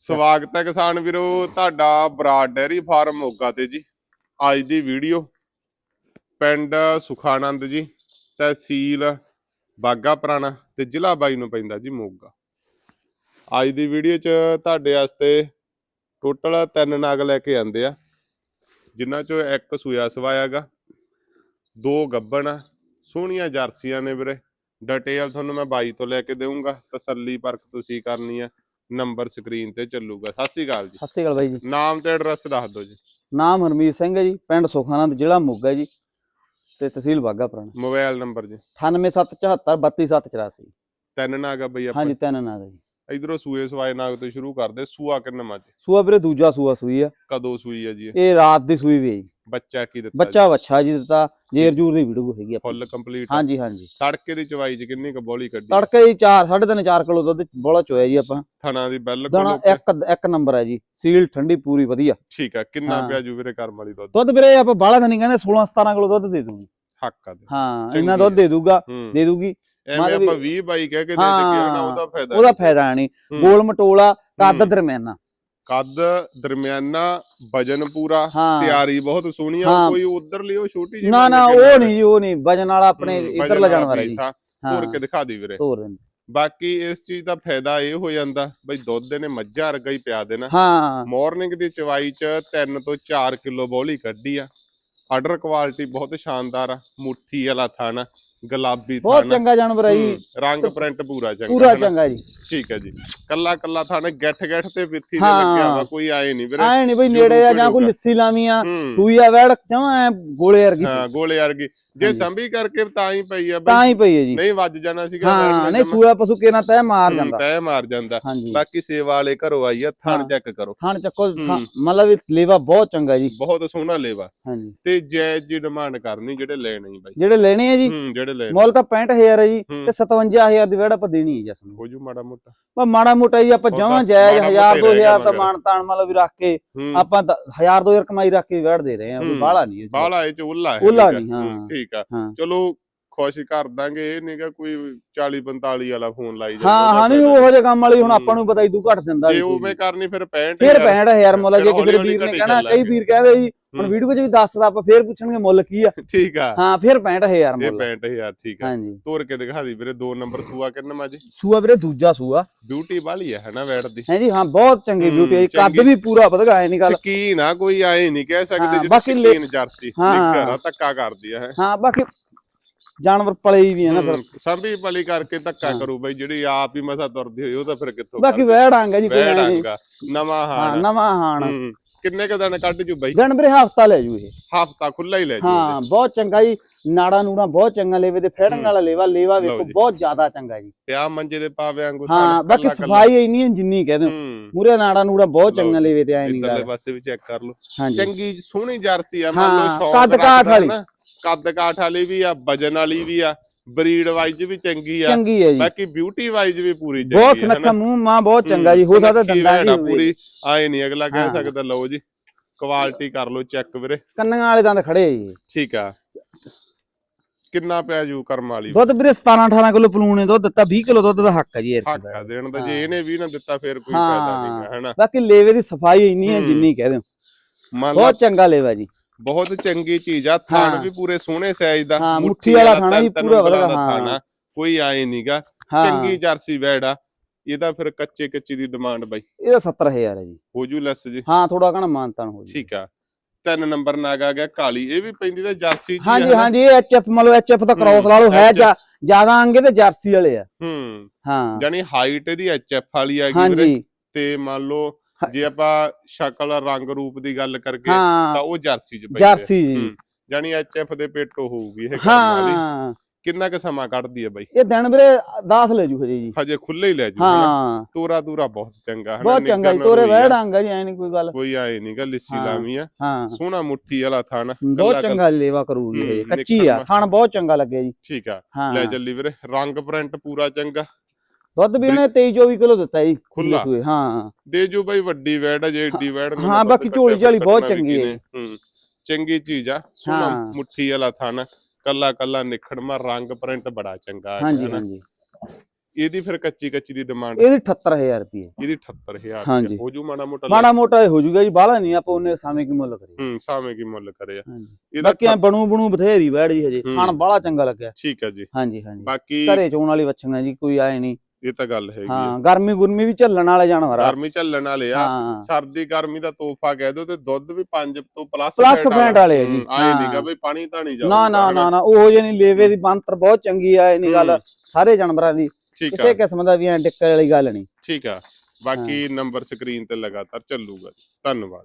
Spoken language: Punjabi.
ਸਵਾਗਤ ਹੈ ਕਿਸਾਨ ਵੀਰੋ, ਤੁਹਾਡਾ ਬਰਾਡ ਡੈਰੀ ਫਾਰਮ ਮੋਗਾ ਤੇ ਜੀ। ਅੱਜ ਦੀ ਵੀਡੀਓ ਪਿੰਡ ਸੁਖਾਨੰਦ ਜੀ, ਤਹਿਸੀਲ ਬਾਗਾ ਪੁਰਾਣਾ ਤੇ ਜ਼ਿਲ੍ਹਾ ਬਾਈ ਨੂੰ ਪੈਂਦਾ ਜੀ ਮੋਗਾ। ਅੱਜ ਦੀ ਵੀਡੀਓ 'ਚ ਤੁਹਾਡੇ ਵਾਸਤੇ ਟੋਟਲ ਤਿੰਨ ਨਾਗ ਲੈ ਕੇ ਆਂਦੇ ਆ, ਜਿਨ੍ਹਾਂ 'ਚੋਂ ਇੱਕ ਸੂਆ ਸਵਾਇਆਗਾ ਦੋ ਗੱਬਣ ਆ, ਸੋਹਣੀਆਂ ਜਰਸੀਆਂ ਨੇ ਵੀਰੇ। ਡਿਟੇਲ ਤੁਹਾਨੂੰ ਮੈਂ ਬਾਈ ਤੋਂ ਲੈ ਕੇ ਦੇਵਾਂਗਾ ਤਸੱਲੀ ਪਰਖ ਤੁਸੀਂ ਕਰਨੀ ਆ। ਨੰਬਰ ਸਕਰੀਨ ਤੇ ਚੱਲੂਗਾ। ਸਤਿ ਸ਼੍ਰੀ ਅਕਾਲ ਜੀ। ਸਤਿ ਸ਼੍ਰੀ ਅਕਾਲ ਬਾਈ ਜੀ। ਨਾਮ ਤੇ ਐਡਰੈਸ ਦੱਸ ਦਿਓ ਜੀ। ਨਾਮ ਹਰਮੀਤ ਸਿੰਘ ਹੈ ਜੀ ਪਿੰਡ ਸੁਖਾਨੰਦ ਜ਼ਿਲ੍ਹਾ ਮੋਗਾ ਜੀ ਤੇ ਤਹਿਸੀਲ ਬਾਗਾ ਪੁਰਾਣਾ। ਮੋਬਾਈਲ ਨੰਬਰ ਜੀ। 98774 32784 ਤਿੰਨ ਨਾਗਾ ਬਈ ਆਪਾਂ ਹਾਂਜੀ ਤਿੰਨ ਨਾਗ ਜੀ। ਇਧਰੋਂ ਸੂਏ ਸਵਾਏ ਨਾਗ ਤੋਂ ਸ਼ੁਰੂ ਕਰਦੇ ਸੂਆ ਕਿੰਨਾ ਮੱਝ? ਸੂਆ ਵੀਰੇ ਦੂਜਾ ਸੂਆ ਸੂਈ ਆ। ਕਦੋਂ ਸੂਈ ਹੈ ਜੀ ਇਹ? ਇਹ ਰਾਤ ਦੀ ਸੂਈ ਵੀ ਹੈ ਜੀ। ਬੱਚਾ ਕੀ ਦਿੱਤਾ ਬੱਚਾ ਵੱਛਾ ਜੀ ਦਿੱਤਾ ਜੇਰ ਜੂਰ ਦੀ ਵੀਡੀਓ ਹੈਗੀ ਆ ਫੁੱਲ ਕੰਪਲੀਟ ਹਾਂਜੀ ਹਾਂਜੀ। ਤੜਕੇ ਦੀ ਚਵਾਈ ਚ ਕਿੰਨੀ ਕੁ ਬੋਲੀ ਕੱਢੀ? ਤੜਕੇ ਜੀ 4 3.5 4 ਕਿਲੋ ਦੁੱਧ ਬੋਲਾ ਚੋਇਆ ਜੀ ਆਪਾਂ। ਥਣਾ ਦੀ ਬਿਲਕੁਲ ਇੱਕ ਇੱਕ ਨੰਬਰ ਹੈ ਜੀ। ਸੀਲ ਠੰਡੀ ਪੂਰੀ ਵਧੀਆ। ਠੀਕ ਆ ਕਿੰਨਾ। ਪਿਆ ਜੂ ਵੀਰੇ ਕਰਮ ਵਾਲੀ ਦੁੱਧ? ਦੁੱਧ ਵੀਰੇ ਆਪਾਂ ਬਾਹਲਾ ਤਾਂ ਨਹੀਂ ਕਹਿੰਦੇ 16 17 ਕਿਲੋ ਦੁੱਧ ਦੇ ਦੂਗੀ ਹੱਕ ਆ ਦੇ। ਹਾਂ ਇੰਨਾ। ਦੁੱਧ ਦੇ ਦੂਗਾ ਦੇ ਦੂਗੀ ਐਵੇਂ ਆਪਾਂ ਵੀ- 20 ਬਾਈ ਕਹਿ ਕੇ ਦੇ ਦੇ ਕੇ ਨਾ ਹਾਂ, ਉਹਦਾ ਫਾਇਦਾ ਉਹਦਾ ਫਾਇਦਾ ਨਹੀਂ। ਗੋਲ ਮਟੋਲਾ ਕੱਦ। ਦਰਮਿਆਨਾ। ਕੱਦ ਦਰਮਿਆਨਾ ਵਜਨ ਪੂਰਾ ਹਾਂ। ਤਿਆਰੀ ਬਹੁਤ ਸੋਹਣੀ ਆ ਹਾਂ। ਕੋਈ ਉਧਰ ਉਹ ਛੋਟੀ ਜਿਹੀ ਨਾ ਨਾ ਉਹ ਨਹੀਂ ਜੀ ਉਹ ਨਹੀਂ ਵਜਨ ਵਾਲਾ ਆਪਣੇ ਇੱਧਰ ਵਜਨ ਲੈ ਜਾਣ ਵਾਲਾ ਜੀ। ਪੀਸ ਆ, ਹਾਂ। ਤੋੜ ਕੇ ਦਿਖਾ ਦੀ ਵੀਰੇ। ਤੋਰ ਦਿੰਦੇ। ਬਾਕੀ ਇਸ ਚੀਜ਼ ਦਾ ਫਾਇਦਾ ਇਹ ਹੋ ਜਾਂਦਾ ਬਈ ਦੁੱਧ ਨੇ ਮੱਝਾਂ ਵਰਗਾ ਹੀ ਪਿਆ ਦੇਣਾ। ਹਾਂ। ਮਾਰਨਿੰਗ ਦੀ ਚਵਾਈ ਚ 3 ਤੋਂ 4 ਕਿਲੋ ਬੋਲੀ ਕੱਢੀ ਆ। ਆਰਡਰ ਕੁਆਲਿਟੀ ਬਹੁਤ ਸ਼ਾਨਦਾਰ ਆ ਮੁੱਠੀ ਵਾਲਾ ਥਣ। ਗੁਲਾਬੀ ਬਹੁਤ ਥਣ। ਚੰਗਾ ਜਾਨਵਰ ਹੈ ਜੀ। ਹੂੰ, ਰੰਗ ਪ੍ਰਿੰਟ ਪੂਰਾ ਚੰਗਾ। ਪੂਰਾ? ਚੰਗਾ ਜੀ। ਠੀਕ ਹੈ ਜੀ। ਕੱਲਾ ਕੱਲਾ ਥਣ ਗੱਠ ਗੱਠ ਤੇ ਵਿੱਥੀ ਤੇ ਹਾਂ। ਲੱਗਿਆ ਵਾ ਕੋਈ ਆਏ ਨਹੀਂ ਵੀਰੇ। ਐ ਨਹੀਂ ਬਈ ਜੋ ਨੇੜੇ ਆ ਜਾਂ ਕੋਈ। ਲੱਸੀ ਲਾਵੀਂ ਆ ਹੂੰ। ਸੂਈ ਆ ਵੈੜ ਕਿਉਂ ਐ ਗੋਲੇ ਵਰਗੀ? ਹਾਂ ਗੋਲੇ ਵਰਗੀ। ਜੇ। ਸੰਭੀ ਕਰਕੇ ਤਾਂ ਹੀ ਪਈ ਆ ਤਾਂ ਬਈ ਹੀ ਪਈ ਹੈ ਜੀ। ਨਹੀਂ ਵੱਜ ਜਾਣਾ ਸੀਗਾ ਹਾਂ ਨਹੀਂ ਸੂਆ ਪਸ਼ੂ ਕਿਹਨਾਂ ਤੈ ਮਾਰ ਜਾਂਦਾ। ਤੈ ਮਾਰ ਜਾਂਦਾ। ਹਾਂਜੀ। ਬਾਕੀ ਸੇਵਾ ਵਾਲੇ ਘਰੋਂ ਆਈ ਆ ਥਣ ਹਾਂ। ਚੈੱਕ ਕਰੋ। ਥਾਣ ਚੱਕੋ ਥਾਂ- ਹੂੰ। ਮਤਲਬ ਇਹ ਲੇਵਾ ਬਹੁਤ ਚੰਗਾ ਜੀ। ਬਹੁਤ ਸੋਹਣਾ ਲੇਵਾ। ਹਾਂਜੀ। ਤੇ ਜਾਇਜ਼ ਜੀ ਡਿਮਾਂਡ ਕਰਨੀ ਜਿਹੜੇ ਲੈਣੇ ਹੀ ਬਾਈ। ਜਿਹੜੇ ਲੈਣੇ ਆ ਜੀ? ਹੂੰ ਜਿਹੜੇ ਲੈਣੇ ਮੁੱਲ ਤਾਂ 65000 ਹੈ ਜੀ। ਤੇ 57000 ਦੀ ਵੈੜ ਆਪਾਂ ਦੇਣੀ ਹੈ ਜਸ ਨੂੰ ਹੋ ਜੂ ਮਾੜਾ ਮੋਟਾ ਪਰ ਮਾੜਾ ਮੋਟਾ ਜੀ ਆਪਾਂ ਜਮਾਂ ਜਾਇਜ਼ ਮਾੜਾ 1000 ਮੋਟਾ ਹੀ ਰਹਿ 2000 ਤਾਂ ਮਾਣ ਤਾਣ ਮਤਲਬ ਵੀ ਰੱਖ ਕੇ ਆਪਾਂ 1000 2000 ਕਮਾਈ ਰੱਖ ਕੇ ਵੈੜ ਦੇ ਰਹੇ ਆ। ਬਾਹਲਾ ਨਹੀਂ ਹੈ। ਬਾਹਲਾ ਇਹ ਚ ਉੱਲਾ ਹੈ ਉੱਲਾ। ਨਹੀਂ, ਹਾਂ। ਠੀਕ ਆ ਚਲੋ ਖੁਸ਼ ਕਰ ਦਾਂਗੇ ਇਹ ਨਹੀਂਗਾ ਕੋਈ 40 45 ਵਾਲਾ ਫੋਨ ਲਾਈ ਜਾਂਦਾ ਹਾਂ ਹਾਂ ਨਹੀਂ ਉਹੋ ਜਿਹੇ ਕੰਮ ਵਾਲੀ ਹੁਣ। ਆਪਾਂ ਨੂੰ ਪਤਾ ਹੀ ਤੂੰ ਘੱਟ ਦਿੰਦਾ ਜੇ ਉਵੇਂ ਕਰਨੀ ਫਿਰ 65 ਫਿਰ 65000 ਮੁੱਲ ਆ, ਜੇ ਕਿਸੇ ਵੀਰ ਨੇ ਕਹਿਣਾ ਕਈ। ਵੀਰ ਕਹਿੰਦੇ ਜੀ ਹੁਣ। ਵੀਡੀਓ 'ਚ ਵੀ ਦੱਸਦਾ ਆਪਾਂ ਫੇਰ ਪੁੱਛਣਗੇ ਮੁੱਲ ਕੀ ਆ ਠੀਕ ਆ ਹਾਂ ਫਿਰ 65000 ਇਹ ਮੁੱਲ 65000 ਠੀਕ ਆ ਹਾਂਜੀ ਤੋਰ ਕੇ ਦਿਖਾ ਦੀ ਵੀਰੇ ਦੋ ਨੰਬਰ ਸੂਆ ਕਿੰਨਾ ਮਾਜੀ ਸੂਆ ਵੀਰੇ ਦੂਜਾ ਸੂਆ ਬਿਊਟੀ ਵਾਲੀ ਹੈ ਹਨਾ ਵੈੜ ਦੀ ਹੈ ਜੀ ਹਾਂ ਬਹੁਤ ਚੰਗੀ ਬਿਊਟੀ ਜੀ। ਕੱਦ। ਵੀ ਪੂਰਾ ਵਧਗਾ ਐ ਨਹੀਂ ਗੱਲ ਸ਼ਕੀਨ ਆ ਕੋਈ ਆਏ ਨਹੀਂ ਕਹਿ ਸਕਦੇ ਜਿਹੜੀ ਸ਼ਕੀਨ ਜਰਸੀ। ਨਿੱਕਰ ਆ ਧੱਕਾ ਕਰਦੀ ਆ ਹਾਂ ਬਾਕੀ ਜਾਨਵਰ ਪਲੇ ਹੀ ਵੀ ਹੈ ਨਾ ਫਿਰ ਸੰਭੀ ਪਲੀ ਕਰਕੇ ਧੱਕਾ। ਕਰੂ ਬਈ ਜਿਹੜੀ ਆਪ ਹੀ ਮਸਾ ਤੁਰਦੀ ਹੋਈ ਉਹ ਤਾਂ ਫਿਰ ਕਿੱਥੋਂ ਬਾਕੀ ਕਰਦੀ? ਵੈੜ ਆਂਗਾ ਜੀ ਕੋਈ ਐਂ ਨੀ। ਵੈੜਾਂਗਾ ਨਵਾਂ ਹਾਂ ਹਾਣ ਨਵਾਂ ਹਾਣ ਹੂੰ। ਕਿੰਨੇ ਕ ਦਿਨ ਕੱਢ ਜੂ ਬਈ ਗਣ ਵੀਰੇ ਹਫਤਾ ਲੈ ਜੂ ਇਹ ਹਫਤਾ ਖੁੱਲਾ ਹੀ ਲੈ ਜੂ ਹਾਂ ਬਹੁਤ ਚੰਗਾ ਜੀ ਨਾੜਾ ਨੂੜਾ ਬਹੁਤ ਚੰਗਾ ਲੇਵੇ ਤੇ ਫੇੜਨ। ਵਾਲਾ ਲੇਵਾ ਲੇਵਾ ਵੇਖੋ ਜੀ। ਬਹੁਤ ਜ਼ਿਆਦਾ ਚੰਗਾ ਜੀ ਪਿਆ ਮੰਜੇ ਦੇ ਪਾਵੇ ਵਾਂਗੂ ਹਾਂ ਬਾਕੀ। ਸਫ਼ਾਈ ਇੰਨੀ ਹੈ ਜਿੰਨੀ ਕਹਿ ਦਿਓ ਹੂੰ ਮੂਰੇ ਨਾੜਾ ਨੂੜਾ ਬਹੁਤ ਚੰਗਾ। ਲੇਵੇ ਤੇ ਐ ਨਹੀਂ ਇੱਧਰਲੇ ਗੱਲ ਪਾਸੇ ਵੀ ਚੈੱਕ ਕਰ ਲਓ ਹਾਂਜੀ ਚੰਗੀ ਸੋਹਣੀ ਜਰਸੀ ਆ ਮੰਨ ਹਾਂ, ਲਓ ਸ਼ੌਂਕ ਕੱਦ ਕਾਠ ਵਾਲੀ। ਨਾ, ਕੱਦ ਕਾਠ ਵਾਲੀ ਵੀ ਆ ਵਜਨ ਵਾਲੀ ਵੀ ਆ ਬਰੀਡ ਵਾਈਜ਼ ਵੀ ਚੰਗੀ ਆ। ਚੰਗੀ ਹੈ ਜੀ। ਬਾਕੀ ਬਿਊਟੀ ਵਾਈਜ਼ ਵੀ ਪੂਰੀ ਚੰਗੀ ਬਹੁਤ ਆ ਸੁਨੱਖਾ ਮੂੰਹ ਮਾਂ ਬਹੁਤ ਚੰਗਾ ਜੀ। ਹੋ ਸਕਦਾ ਦੰਦਾਂ ਦੀ ਪੂਰੀ ਆਏ ਨਹੀਂ ਅਗਲਾ ਕਹਿ ਹਾਂ। ਸਕਦਾ ਲਓ ਜੀ ਕੁਆਲਿਟੀ ਕਰ ਲਓ ਚੈੱਕ ਵੀਰੇ। ਕੰਨਾਂ ਵਾਲੇ ਦੰਦ ਖੜੇ ਆ ਜੀ। ਠੀਕ ਆ। ਕਿੰਨਾ ਪਿਆ ਜੂ ਕਰਮ ਵਾਲੀ? ਦੁੱਧ ਵੀਰੇ 17 18 ਕਿਲੋ ਪਲੂਣੇ ਦੁੱਧ ਦਿੱਤਾ 20 ਕਿਲੋ ਦੁੱਧ ਦਾ ਹੱਕ ਹੈ ਜੀ ਇਹ ਹੱਕ ਆ ਦੇਣ ਦਾ ਹਾਂ। ਜੇ ਇਹਨੇ ਵੀ ਨਾ ਦਿੱਤਾ ਫਿਰ ਕੋਈ ਹਾਂ। ਫਾਇਦਾ ਨਹੀਂਗਾ ਹੈਨਾ? ਬਾਕੀ ਲੇਵੇ ਦੀ ਸਫ਼ਾਈ ਇੰਨੀ ਹੈ ਹੂੰ। ਜਿੰਨੀ ਕਹਿ ਦਿਓ। ਬਹੁਤ ਚੰਗਾ ਲੇਵਾ ਜੀ। ਬਹੁਤ ਚੰਗੀ ਚੀਜ਼ ਆ ਥਣ। ਵੀ ਪੂਰੇ ਸੋਹਣੇ ਸਾਈਜ਼ ਦਾ ਹਾਂ, ਮੁੱਠੀ ਵਾਲਾ ਥਣ ਵੀ ਪੂਰਾ ਵਧੀਆ, ਹਾਂ। ਕੋਈ ਆਏ ਨਹੀਂਗਾ ਚੰਗੀ ਜਰਸੀ ਵੈੜ ਆ ਇਹਦਾ ਫਿਰ ਕੱਚੇ ਕੱਚੀ ਦੀ ਡਿਮਾਂਡ ਬਾਈ। ਇਹਦਾ 70000 ਹੈ ਜੀ। ਹੋ ਜੂ ਲੈਸ ਜੀ। ਹਾਂ ਥੋੜਾ ਕਹਣਾ ਮਾਨਤਾਨ ਹੋ ਜੀ। ਠੀਕ ਆ। ਤਿੰਨ ਨੰਬਰ ਨਾਗ ਆ ਗਿਆ ਕਾਲੀ ਇਹ ਵੀ ਪੈਂਦੀ ਤਾਂ ਜਰਸੀ ਜੀ ਹਾਂਜੀ ਹਾਂਜੀ ਇਹ ਐਚਐਫ ਮਤਲਬ ਐਚਐਫ ਦਾ ਕ੍ਰੋਸ ਲਾ ਲਓ ਹੈ ਜ਼ਿਆਦਾ ਅੰਗੇ ਤੇ ਜਰਸੀ ਵਾਲੇ ਆ। ਹੂੰ। ਹਾਂ। ਜਾਨੀ ਹਾਈਟ ਇਹਦੀ ਐਚਐਫ ਵਾਲੀ ਆ ਗਈ ਤੇ ਮੰਨ ਲਓ। ਜੇ ਆਪਾਂ ਸ਼ਕਲ ਰੰਗ ਰੂਪ ਦੀ ਗੱਲ ਕਰਕੇ ਹਾਂ। ਤਾਂ ਉਹ ਜਰਸੀ ਚ ਪੈਂਦੀ ਆ। ਜਰਸੀ ਜੀ। ਹੂੰ। ਜਾਨੀ ਐਚਐਫ ਦੇ ਪੇਟੋ ਹੋਊਗੀ ਇਹ ਕਰਨ ਵਾਲੀ। ਹਾਂ। ਕਿੰਨਾ ਕੁ ਸਮਾਂ ਕੱਢਦੀ ਹੈ ਬਾਈ? ਇਹ ਦਿਨ ਵੀਰੇ 10 ਲੈ ਜੂ ਹਜੇ ਜੀ। ਹਜੇ ਖੁੱਲੇ ਹੀ ਲੈ ਜੂ ਹਨਾ? ਹਾਂ। ਤੋਰਾ ਤੂਰਾ ਬਹੁਤ ਚੰਗਾ ਹਨਾ? ਬਹੁਤ ਚੰਗਾ ਨਿੱਘਰ ਜੀ ਨਾ ਤੋਰੇ ਰੋਈ ਆ। ਵਹਿੜਾਂਗਾ ਜੀ ਐ ਨਹੀਂ ਕੋਈ ਗੱਲ। ਕੋਈ ਆਏ ਨਹੀਂਗਾ ਲਿੱਸੀ ਹਾਂ। ਲਾਵੀਂ ਆ। ਹਾਂ। ਸੋਹਣਾ ਮੁੱਠੀ ਵਾਲਾ ਥਣ ਬਹੁਤ ਕੱਲਾ- ਚੰਗਾ ਲੇਵਾ ਕਰੂਗੀ ਹੂੰ, ਇਹ ਕੱਚੀ ਆ। ਖਾਣ ਬਹੁਤ ਚੰਗਾ ਲੱਗਿਆ ਜੀ। ਠੀਕ ਆ। ਹਾਂ। ਲੈ ਚੱਲੀ ਵੀਰੇ ਰੰਗ ਪ੍ਰਿੰਟ ਪੂਰਾ ਚੰਗਾ। ਦੁੱਧ ਵੀ ਉਹਨੇ 23 24 ਕਿਲੋ ਦਿੱਤਾ ਜੀ ਖੁੱਲਾ। ਸੂਏ, ਹਾਂ। ਦੇ ਜੋ ਬਾਈ ਵੱਡੀ ਵੈੜ ਆ ਜੇ ਏਡੀ ਵੈੜ ਨੂੰ ਹਾਂ, ਬਾਕੀ ਝੋਲੀ ਝਾਲੀ ਬਹੁਤ ਚੰਗੀ ਹੈ। ਚੰਗੀ ਚੀਜ਼ ਆ ਹਾਂ। ਮੁੱਠੀ ਵਾਲਾ ਥਣ ਕੱਲਾ ਕੱਲਾ ਨਿਖੜਮਾ ਰੰਗ ਪ੍ਰਿੰਟ ਬੜਾ ਚੰਗਾ ਹੈ ਹਾਂਜੀ। ਹਾਂਜੀ। ਇਹਦੀ ਫਿਰ ਕੱਚੀ ਕੱਚੀ ਦੀ ਡਿਮਾਂਡ ਇਹਦੀ 78000 ਰੁਪਏ ਇਹਦੀ 78000 ਹਾਂਜੀ। ਹੋ ਜੂ ਮਾੜਾ ਮੋਟਾ ਮਾੜਾ ਮੋਟਾ ਹੋ ਜਾਊਗਾ ਜੀ ਬਾਹਲਾ ਨਹੀਂ ਆਪਾਂ ਉਹਨੇ ਸਾਵੇਂ ਕੀ ਮੁੱਲ ਕਰੀਏ ਹੂੰ ਸਾਵੇਂ ਕੀ ਮੁੱਲ ਕਰਿਆ ਹਾਂਜੀ। ਇਹਦਾ ਬਾਕੀ ਬਣੂ ਬਣੂ ਬਥੇਰੀ ਬੈੜ ਜੀ ਹਜੇ। ਖਾਣ ਬਾਹਲਾ ਚੰਗਾ ਲੱਗਿਆ। ਠੀਕ ਹੈ ਜੀ। ਹਾਂਜੀ ਹਾਂਜੀ। ਬਾਕੀ ਘਰੇ ਚੋਣ ਵਾਲੀ ਵੱਛੀਆਂ ਜੀ ਕੋਈ ਆਏ ਨਹੀਂ। ਇਹ ਤਾਂ ਗੱਲ ਹੈਗੀ ਹਾਂ ਗਰਮੀ ਗੁਰਮੀ ਵੀ ਝੱਲਣ ਵਾਲੇ ਜਾਨਵਰ ਆ। ਗਰਮੀ ਝੱਲਣ ਵਾਲੇ ਆ। ਹਾਂ। ਸਰਦੀ ਗਰਮੀ ਦਾ ਤੋਹਫਾ ਕਹਿ ਦੋ ਤੇ ਦੁੱਧ ਵੀ 5 ਤੋਂ ਪਲੱਸ Plus fat ਵਾਲੇ ਆ ਜੀ। ਆਏ ਹਾਂ। ਨਹੀਂਗਾ ਬਈ ਪਾਣੀ ਤਾਂ ਨਹੀਂ ਨਾ ਜਾਊਗਾ ਨਾ ਨਾ ਨਾ ਉਹ ਜੇ ਨਹੀਂ ਲੇਵੇ ਦੀ ਬੰਤਰ ਬਹੁਤ ਚੰਗੀ ਆ ਇਹ ਨਹੀਂ ਗੱਲ ਹੂੰ, ਸਾਰੇ ਜਾਨਵਰਾਂ ਦੀ। ਠੀਕ ਕਿਸੇ ਆ। ਕਿਸਮ ਦਾ ਵੀ ਐ ਡਿੱਕਰ ਵਾਲੀ ਗੱਲ ਨਹੀਂ ਠੀਕ ਆ। ਬਾਕੀ ਨੰਬਰ ਸਕਰੀਨ ਤੇ ਲਗਾਤਾਰ ਚੱਲੂਗਾ। ਜੀ। ਧੰਨਵਾਦ।